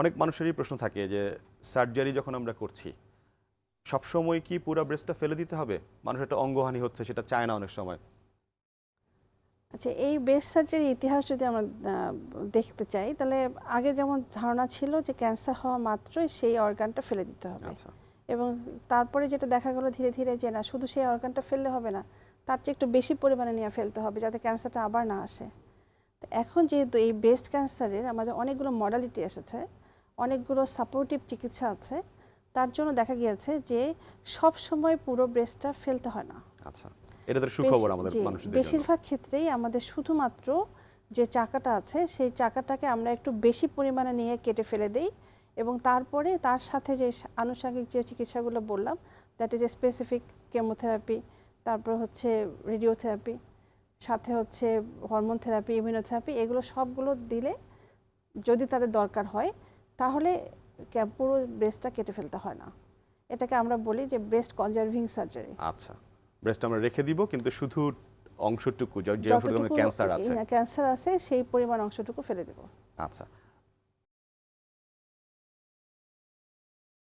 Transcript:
অনেক মানুষেরই প্রশ্ন থাকে যে সার্জারি যখন আমরা করছি সবসময় কি পুরো ব্রেস্টটা ফেলে দিতে হবে? মানুষ একটা অঙ্গহানি হচ্ছে সেটা চায় না অনেক সময়। আচ্ছা এই ব্রেস্ট সার্জারির ইতিহাস যদি আমরা দেখতে চাই তাহলে আগে যেমন ধারণা ছিল যে ক্যান্সার হওয়া মাত্রই সেই অর্গানটা ফেলে দিতে হবে। আচ্ছা। এবং তারপরে যেটা দেখা গেলো ধীরে ধীরে যে না শুধু সেই অর্গানটা ফেললে হবে না তার চেয়ে একটু বেশি পরিমাণে নিয়ে ফেলতে হবে যাতে ক্যান্সারটা আবার না আসে। এখন যেহেতু এই ব্রেস্ট ক্যান্সারের আমাদের অনেকগুলো মডালিটি এসেছে অনেকগুলো সাপোর্টিভ চিকিৎসা আছে তার জন্য দেখা গিয়েছে যে সব সময় পুরো ব্রেস্টটা ফেলতে হয় না। আচ্ছা এটা তো সুখবর আমাদের মানুষদের বেশিরভাগ ক্ষেত্রেই আমাদের শুধুমাত্র যে চাকাটা আছে সেই চাকাটাকে আমরা একটু বেশি পরিমাণে নিয়ে কেটে ফেলে দেই এবং তারপরে তার সাথে যে আনুষঙ্গিক যে চিকিৎসাগুলো বললাম that is a specific chemotherapy তারপর হচ্ছে রেডিওথেরাপি সাথে হচ্ছে হরমোন থেরাপি ইমিউনোথেরাপি এগুলো সবগুলো দিলে যদি তাদের দরকার হয় তাহলে পুরো ব্রেস্টটা কেটে ফেলতে হয় না। এটাকে আমরা বলি যে ব্রেস্ট কনজারভিং সার্জারি আচ্ছা। ব্রেস্ট আমরা রেখে দিব কিন্তু শুধু অংশটুকু যে যে অংশটুকু ক্যান্সার আছে। ক্যান্সার আছে সেই পরিমাণ অংশটুকু ফেলে দেব। আচ্ছা।